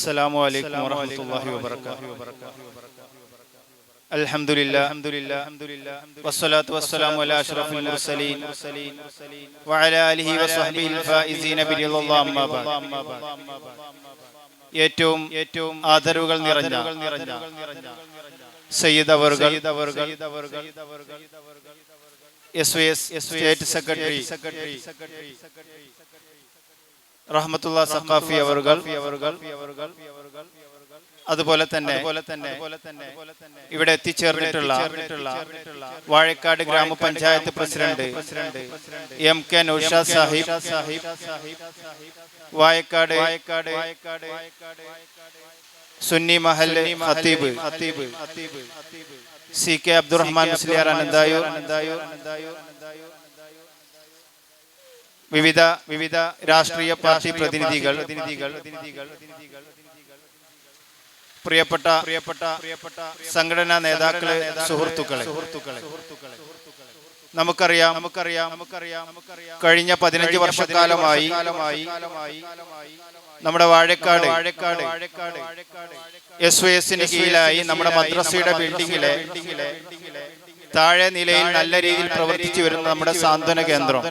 السلام عليكم ورحمة الله وبركاته الحمد لله والصلاة والسلام على أشرف المرسلين وعلى آله وصحبه الفائزين برضا الله أما بعد ഏറ്റവും ഏറ്റവും ആദരവുകൾ നിറഞ്ഞ സയ്യിദ് അവർകൾ S V S state secretary Rahmathulla Saqafi അതുപോലെ തന്നെ ഇവിടെ എത്തിച്ചേർന്നിട്ടുള്ള വാഴക്കാട് ഗ്രാമപഞ്ചായത്ത് president M K Nausha Sahib Vazhakkad Sunni Mahal ഹത്തീബ് സി കെ അബ്ദുറഹ്മാൻ മുസ്ലിയാർ അനന്തായൂർ വിവിധ വിവിധ രാഷ്ട്രീയ പാർട്ടി പ്രതിനിധികൾ പ്രിയപ്പെട്ട പ്രിയപ്പെട്ട പ്രിയപ്പെട്ട സംഘടനാ നേതാക്കളെ സുഹൃത്തുക്കളെ. സുഹൃത്തുക്കളെ. നമുക്കറിയാം നമുക്കറിയാം നമുക്കറിയാം നമുക്കറിയാം. കഴിഞ്ഞ പതിനഞ്ച് വർഷക്കാലമായി നമ്മുടെ വാഴക്കാട് വാഴക്കാട് വാഴക്കാട് എസ് വൈ എസിന് കീഴിലായി നമ്മുടെ മദ്രസയുടെ ബിൽഡിങ്ങിലെ താഴെ നിലയിൽ നല്ല രീതിയിൽ പ്രവർത്തിച്ചു വരുന്ന നമ്മുടെ സാന്ത്വന കേന്ദ്രം.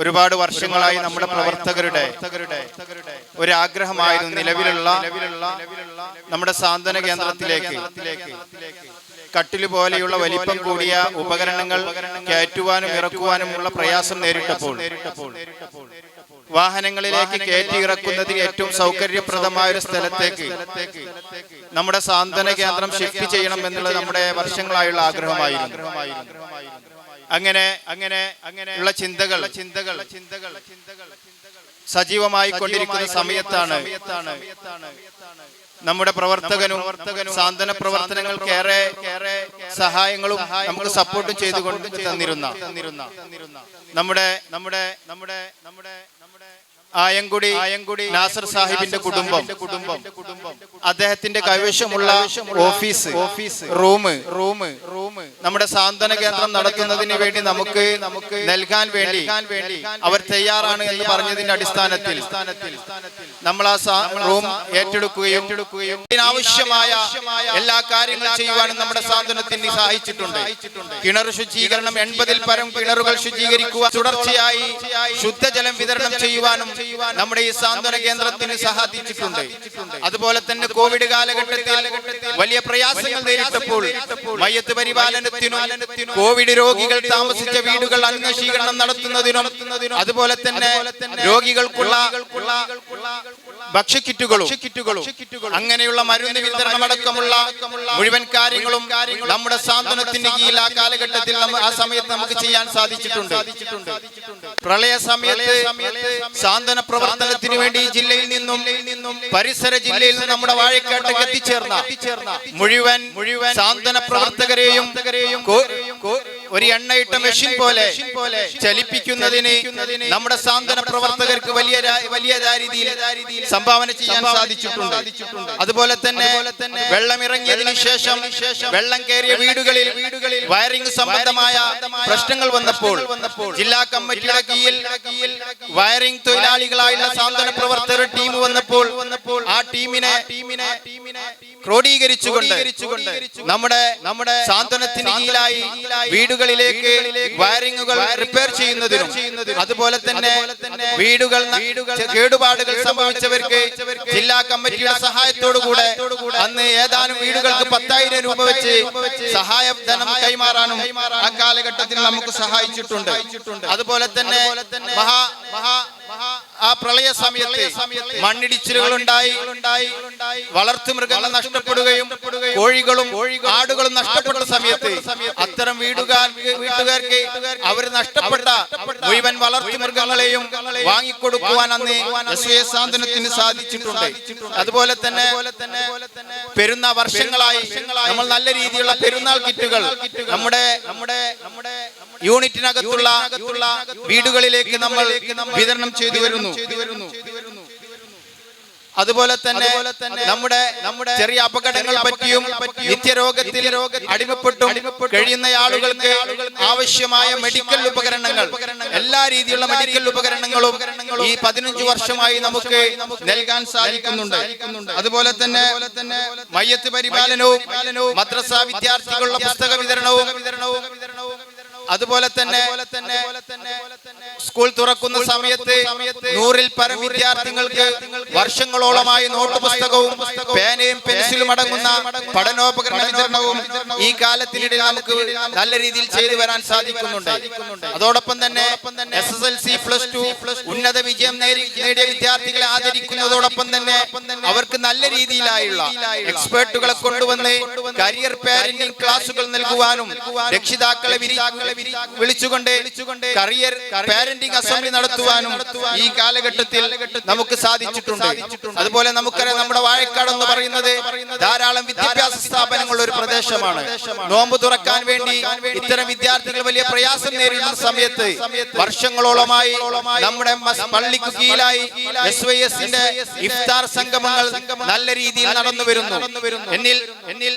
ഒരുപാട് വർഷങ്ങളായി നമ്മുടെ പ്രവർത്തകരുടെ ഒരു ആഗ്രഹമായിരുന്നു നിലവിലുള്ള നമ്മുടെ സാന്ത്വന കേന്ദ്രത്തിലേക്ക്. കട്ടിൽ പോലെയുള്ള വലിപ്പം കൂടിയ ഉപകരണങ്ങൾ കയറ്റുവാനും ഇറക്കുവാനുമുള്ള പ്രയാസം നേരിട്ടപ്പോൾ. വാഹനങ്ങളിലേക്ക് കയറ്റി ഇറക്കുന്നതിന് ഏറ്റവും സൗകര്യപ്രദമായ ഒരു സ്ഥലത്തേക്ക്. നമ്മുടെ സാന്ത്വന കേന്ദ്രം ഷിഫ്റ്റ് ചെയ്യണം എന്നുള്ളത് നമ്മുടെ വർഷങ്ങളായുള്ള ആഗ്രഹമായിരുന്നു. അങ്ങനെ അങ്ങനെ അങ്ങനെ ഉള്ള ചിന്തകൾ ചിന്തകൾ ചിന്തകൾ സജീവമായി കൊണ്ടിരിക്കുന്ന സമയത്താണ് നമ്മുടെ പ്രവർത്തകനും സാന്ത്വന പ്രവർത്തനങ്ങൾക്ക് ഏറെ ഏറെ സഹായങ്ങളും നമുക്ക് സപ്പോർട്ടും ചെയ്തുകൊണ്ട് തന്നിരുന്ന നമ്മുടെ നമ്മുടെ നമ്മുടെ നമ്മുടെ നമ്മുടെ ആയങ്കുടി ആയങ്കുടി നാസർ സാഹിബിന്റെ കുടുംബം. കുടുംബം കുടുംബം. അദ്ദേഹത്തിന്റെ കൈവശമുള്ള office office room room room നമ്മുടെ സാന്ത്വന കേന്ദ്രം നടത്തുന്നതിന് വേണ്ടി നമുക്ക് നമുക്ക് നൽകാൻ വേണ്ടി വേണ്ടി അവർ തയ്യാറാണ് എന്ന് പറഞ്ഞതിന്റെ അടിസ്ഥാനത്തിൽ നമ്മൾ ആ റൂം ഏറ്റെടുക്കുകയും ഏറ്റെടുക്കുകയും ഇതിനാവശ്യമായ എല്ലാ കാര്യങ്ങളും ചെയ്യുവാനും നമ്മുടെ സാന്ത്വനത്തിന് സഹായിച്ചിട്ടുണ്ട്. കിണർ ശുചീകരണം എൺപതിൽ പരം കിണറുകൾ ശുചീകരിക്കുക തുടർച്ചയായി ശുദ്ധജലം വിതരണം ചെയ്യുവാനും നമ്മുടെ ഈ സാന്ത്വന കേന്ദ്രത്തിന് സഹായിച്ചിട്ടുണ്ട് അതുപോലെ തന്നെ കോവിഡ് കാലഘട്ടത്തിൽ വലിയ പ്രയാസങ്ങൾ നേരിട്ടപ്പോൾ മയ്യത്ത് പരിപാലനത്തിനും കോവിഡ് രോഗികൾ താമസിച്ച വീടുകൾ അന്വേഷീകരണം നടത്തുന്നതിനും അതുപോലെ തന്നെ രോഗികൾക്കുള്ള ഭക്ഷ്യക്കിറ്റുകളും കിറ്റുകളും അങ്ങനെയുള്ള മരുന്ന് വിതരണം അടക്കമുള്ള മുഴുവൻ കാര്യങ്ങളും നമ്മുടെ സാന്ത്വനത്തിന്റെ കീഴിൽ ആ കാലഘട്ടത്തിൽ ആ സമയത്ത് നമുക്ക് ചെയ്യാൻ സാധിച്ചിട്ടുണ്ട്. പ്രളയ സമയത്ത് സാന്ത്വന പ്രവർത്തനത്തിന് വേണ്ടി ജില്ലയിൽ നിന്നും പരിസര ജില്ലയിൽ നിന്നും നമ്മുടെ വാഴക്കാട്ടേക്ക് എത്തിച്ചേർന്ന മുഴുവൻ മുഴുവൻ സാന്ത്വന പ്രവർത്തകരെയും ഒരു എണ്ണയിട്ട മെഷീൻ പോലെ ചലിപ്പിക്കുന്നതിന് നമ്മുടെ സാന്ത്വന പ്രവർത്തകർക്ക് വലിയ വലിയ രീതിയിൽ സംഭാവന ചെയ്യാൻ സാധിച്ചിട്ടുണ്ട്. അതുപോലെ തന്നെ വെള്ളം ഇറങ്ങിയതിനു ശേഷം വെള്ളം കയറിയ വീടുകളിൽ വീടുകളിൽ വയറിംഗ് സംബന്ധമായ പ്രശ്നങ്ങൾ വന്നപ്പോൾ ജില്ലാ കമ്മിറ്റിയുടെ കീഴിൽ വയറിംഗ് തൊഴിലാളികളായുള്ള സാന്ത്വന പ്രവർത്തകരുടെ ടീം വന്നപ്പോൾ ആ ടീമിനെ ടീമിനെ ക്രോഡീകരിച്ചുകൊണ്ട് നമ്മുടെ നമ്മുടെ സാന്ത്വനത്തിന് കീഴിലായി വീടുകളിലേക്ക് വയറിങ്ങുകൾ റിപ്പയർ ചെയ്യുന്നതിനും അതുപോലെ തന്നെ വീടുകൾ കേടുപാടുകൾ സംഭവിച്ചവർക്ക് ജില്ലാ കമ്മിറ്റിയുടെ സഹായത്തോടു കൂടെ അന്ന് ഏതാനും വീടുകൾക്ക് പത്തായിരം രൂപ വെച്ച് സഹായ ധനം കൈമാറാനും ആ കാലഘട്ടത്തിൽ നമുക്ക് സഹായിച്ചിട്ടുണ്ട്. അതുപോലെ തന്നെ മഹാ മഹാ ആ പ്രളയ സമയത്ത് മണ്ണിടിച്ചിലുകൾ ഉണ്ടായി വളർത്തു മൃഗങ്ങൾ നഷ്ടപ്പെടുകയും കോഴികളും ആടുകളും നഷ്ടപ്പെട്ട സമയത്ത് അത്തരം വീടുകാർ വീട്ടുകാർക്ക് അവർ നഷ്ടപ്പെട്ട മുഴുവൻ വളർത്തു മൃഗങ്ങളെയും വാങ്ങിക്കൊടുക്കുവാൻ അന്ന് സാന്ത്വനത്തിന് സാധിച്ചിട്ടുണ്ട്. അതുപോലെ തന്നെ പെരുന്ന വർഷങ്ങളായി നമ്മൾ നല്ല രീതിയിലുള്ള പെരുന്നാൾ കിറ്റുകൾ നമ്മുടെ നമ്മുടെ നമ്മുടെ യൂണിറ്റിനകത്തുള്ള വീടുകളിലേക്ക് നമ്മൾ വിതരണം ചെയ്തു വരുന്നു. അതുപോലെ തന്നെ നമ്മുടെ നമ്മുടെ ചെറിയ അപകടങ്ങൾ പറ്റിയും നിത്യരോഗത്തിൽ അടിമപ്പെട്ടും കഴിയുന്ന ആളുകൾക്ക് ആവശ്യമായ മെഡിക്കൽ ഉപകരണങ്ങൾ. എല്ലാ രീതിയിലുള്ള മെഡിക്കൽ ഉപകരണങ്ങളും ഈ പതിനഞ്ചു വർഷമായി നമുക്ക് നൽകാൻ സാധിക്കുന്നുണ്ട്. അതുപോലെ തന്നെ മയ്യത്ത് പരിപാലനവും മദ്രസ വിദ്യാർത്ഥികളുടെ പുസ്തക വിതരണവും അതുപോലെ തന്നെ സ്കൂൾ തുറക്കുന്ന സമയത്ത് നൂറിൽ പരം വിദ്യാർത്ഥികൾക്ക് വർഷങ്ങളോളമായി നോട്ട് പുസ്തകവും പേനയും പെൻസിലും അടങ്ങുന്ന പഠനോപകരണ വിതരണവും ഈ കാലത്തിനിടയിൽ നമുക്ക് നല്ല രീതിയിൽ ചെയ്തു വരാൻ സാധിക്കുന്നുണ്ട്. അതോടൊപ്പം തന്നെ S S L C plus two ഉന്നത വിജയം നേടി- നേടിയ വിദ്യാർത്ഥികളെ ആദരിക്കുന്നതോടൊപ്പം തന്നെ അവർക്ക് നല്ല രീതിയിലായുള്ള എക്സ്പേർട്ടുകളെ കൊണ്ടുവന്ന് കരിയർ പാരന്റിംഗ് ക്ലാസുകൾ നൽകുവാനും രക്ഷിതാക്കളെ വിളിച്ചുകൊണ്ട് കരിയർ പാരന്റിംഗ് അസംബ്ലി നടത്തുവാനും ഈ കാലഘട്ടത്തിൽ നമുക്ക് സാധിച്ചിട്ടുണ്ട്. അതുപോലെ നമുക്കറിയാം നമ്മുടെ വാഴക്കാട് എന്ന് പറയുന്നത് ധാരാളം വിദ്യാഭ്യാസ സ്ഥാപനങ്ങളുള്ള ഒരു പ്രദേശമാണ്. നോമ്പ് തുറക്കാൻ വേണ്ടി ഇത്തരം വിദ്യാർത്ഥികൾ വലിയ പ്രയാസം നേരിടുന്ന സമയത്ത് വർഷങ്ങളോളമായി നമ്മുടെ പള്ളിക്ക് കീഴിലായി എസ് വൈ എസിന്റെ ഇഫ്താർ സംഗമങ്ങൾ നല്ല രീതിയിൽ നടന്നു വരുന്നു എന്നിൽ എന്നിൽ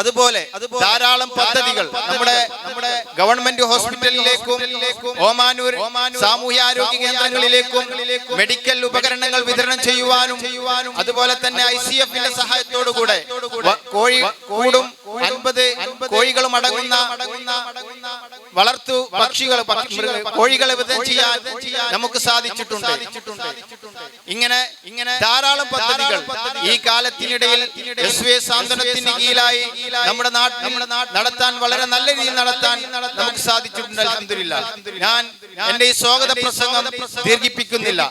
അതുപോലെ ധാരാളം പദ്ധതികൾ നമ്മുടെ നമ്മുടെ ഗവൺമെന്റ് ഹോസ്പിറ്റലിലേക്കും ഓമാനൂർ സാമൂഹ്യ ആരോഗ്യ കേന്ദ്രങ്ങളിലേക്കും മെഡിക്കൽ ഉപകരണങ്ങൾ വിതരണം ചെയ്യുവാനും അതുപോലെ തന്നെ ഐ സി എഫിന്റെ സഹായത്തോടു കൂടെ കോഴി കൂടും അൻപത് കോഴികളും അടങ്ങുന്ന വളർത്തു പക്ഷികൾ കോഴികളെ വിതരണം ചെയ്യാൻ നമുക്ക് സാധിച്ചിട്ടുണ്ട്. ഇങ്ങനെ ഇങ്ങനെ ധാരാളം പദ്ധതികൾ ഈ കാലത്തിനിടയിൽ സാന്ത്വനത്തിന് കീഴിലായി നമ്മുടെ നമ്മുടെ നാട് നടത്താൻ വളരെ നല്ല രീതിയിൽ നടത്താൻ നമുക്ക് സാധിച്ചിട്ടുണ്ട്. ഞാൻ എന്റെ ഈ സ്വാഗത പ്രസംഗം ദീർഘിപ്പിക്കുന്നില്ല.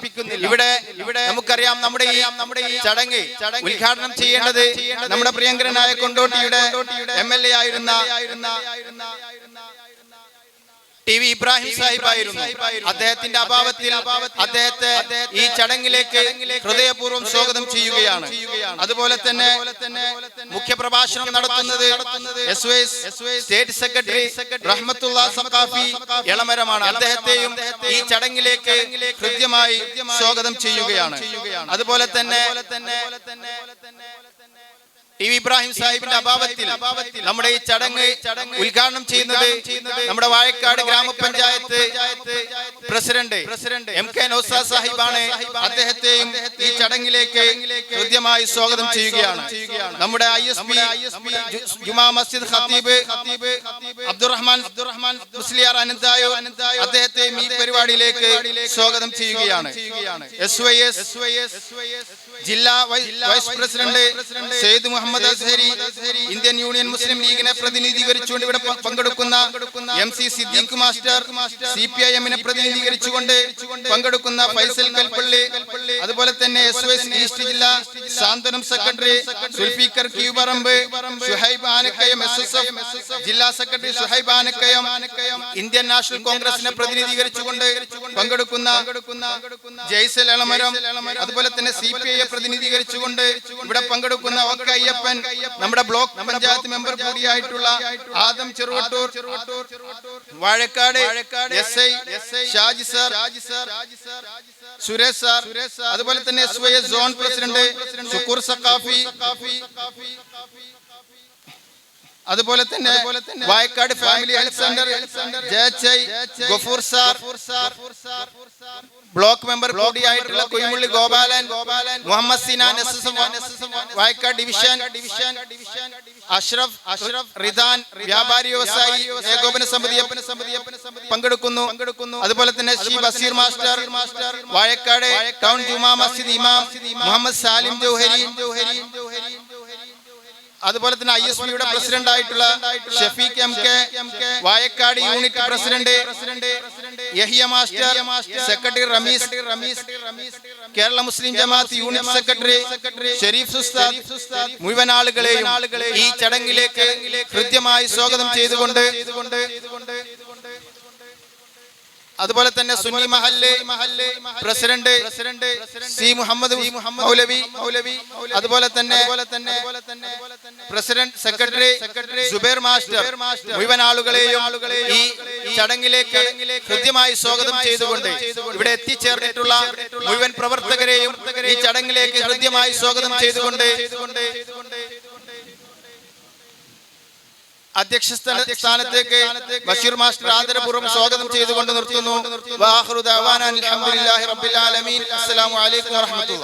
ഇവിടെ ഇവിടെ നമുക്കറിയാം നമ്മുടെ ഈ നമ്മുടെ ഈ ചടങ്ങ് ഉദ്ഘാടനം ചെയ്യേണ്ടത് നമ്മുടെ പ്രിയങ്കരനായ കൊണ്ടോട്ടിയുടെ എം എൽ എ ആയിരുന്ന ടി വി ഇബ്രാഹിം സാഹിബായിരുന്നു അദ്ദേഹത്തിന്റെ അഭാവത്തിൽ അദ്ദേഹത്തെ ഈ ചടങ്ങിലേക്ക് ഹൃദയപൂർവം സ്വാഗതം ചെയ്യുകയാണ്. അതുപോലെ തന്നെ മുഖ്യപ്രഭാഷണം നടത്തുന്നത് സ്റ്റേറ്റ് സെക്രട്ടറി റഹ്മത്തുള്ള എളമരമാണ്. അദ്ദേഹത്തെയും ഈ ചടങ്ങിലേക്ക് കൃത്യമായി സ്വാഗതം ചെയ്യുകയാണ്. അതുപോലെ തന്നെ ടി വി ഇബ്രാഹിം സാഹിബിന്റെ അഭാവത്തിൽ നമ്മുടെ ഈ ചടങ്ങ് ഉദ്ഘാടനം ചെയ്യുന്നത് നമ്മുടെ വാഴക്കാട് ഗ്രാമപഞ്ചായത്ത് president president M K Naushad സാഹിബാണ് അദ്ദേഹത്തെയും ഈ ചടങ്ങിലേക്ക് ഹൃദ്യമായി സ്വാഗതം ചെയ്യുകയാണ്. നമ്മുടെ I S P Juma Masjid ഖത്തീബ് അബ്ദുറഹ്മാൻ അബ്ദുറഹ്മാൻ മുസ്ലിയാർ അനന്തായോ അദ്ദേഹത്തെയും ഈ പരിപാടിയിലേക്ക് സ്വാഗതം ചെയ്യുകയാണ്. എസ് വൈ എസ് ജില്ലാ vice president Sayyid Muhammad Azhari Indian union Muslim ലീഗിനെ പ്രതിനിധീകരിച്ചുകൊണ്ട് ഇവിടെ പങ്കെടുക്കുന്ന M C Siddique master C P I എമ്മിനെ പ്രതിനിധീകരിച്ചുകൊണ്ട് പങ്കെടുക്കുന്ന ഫൈസൽ കൽപ്പള്ളി അതുപോലെ തന്നെ എസ് എസ് ഈസ്റ്റ് ജില്ലാ സാന്ത്വനം secretary Sulfikar ക്യൂബറമ്പ് Shuhaib Anakkayam S S F ജില്ലാ secretary Shuhaib Anakkayam Indian national കോൺഗ്രസിനെ പ്രതിനിധീകരിച്ചുകൊണ്ട് പങ്കെടുക്കുന്ന ജയ്സൽ എളമരം അതുപോലെ തന്നെ സി പി ഐയെ പ്രതിനിധീകരിച്ചുകൊണ്ട് ഇവിടെ പങ്കെടുക്കുന്ന ഒക്കെ അയ്യപ്പൻ നമ്മുടെ block panchayat member കൂടിയായിട്ടുള്ള Adam Cheruvattur Vazhakkad S I Shaji sir Suresh sir അതുപോലെ തന്നെ S Y S zone president Sukkur Saqafi അതുപോലെ തന്നെ വായക്കാട് ഫാമിലി ഹെൽത്ത് സെന്റർ ജയച്ചൈ Gafoor sir block member കൂടിയായിട്ടുള്ള Kuyimulli Gopalan Gopalan Muhammad Sinan S S Vazhakkad division division Ashraf Ashraf Ridan വ്യാപാരി വ്യവസായി ഏകോപന സമിതി പങ്കെടുക്കുന്നു. അതുപോലെ തന്നെ Shri Basheer master master Vazhakkad town Juma Masjid ഇമാം മുഹമ്മദ് സാലിം ജൗഹരി. അതുപോലെ തന്നെ ഐ എസ് പിയുടെ പ്രസിഡന്റ് ആയിട്ടുള്ള Shafeeq M K Vazhakkad unit president Yahiya master secretary Rameez Kerala Muslim Jamaat unit secretary Sharif സുസ്താദ് മുഴുവൻ ആളുകളെയും ഈ ചടങ്ങിലേക്ക് കൃത്യമായി സ്വാഗതം ചെയ്തുകൊണ്ട് അതുപോലെ തന്നെ സുന്നി മഹല്ല് പ്രസിഡന്റ് പ്രസിഡന്റ് സി മുഹമ്മദ് മൗലവി മൗലവി അതുപോലെ തന്നെ president secretary secretary Zubair master മുഴുവൻ ആളുകളെയും ഈ ചടങ്ങിലേക്ക് കൃത്യമായി സ്വാഗതം ചെയ്തുകൊണ്ട് ഇവിടെ എത്തിച്ചേർന്നിട്ടുള്ള മുഴുവൻ പ്രവർത്തകരെയും ഈ ചടങ്ങിലേക്ക് ഹൃദ്യമായി സ്വാഗതം ചെയ്തുകൊണ്ട് അധ്യക്ഷ സ്ഥാന- സ്ഥാനത്തേക്ക് ബഷീർ മാസ്റ്റർ ആദരപൂർവം സ്വാഗതം ചെയ്തുകൊണ്ട് നിർത്തുന്നു. അസ്സലാമു അലൈക്കും വറഹ്മത്തുള്ളാഹി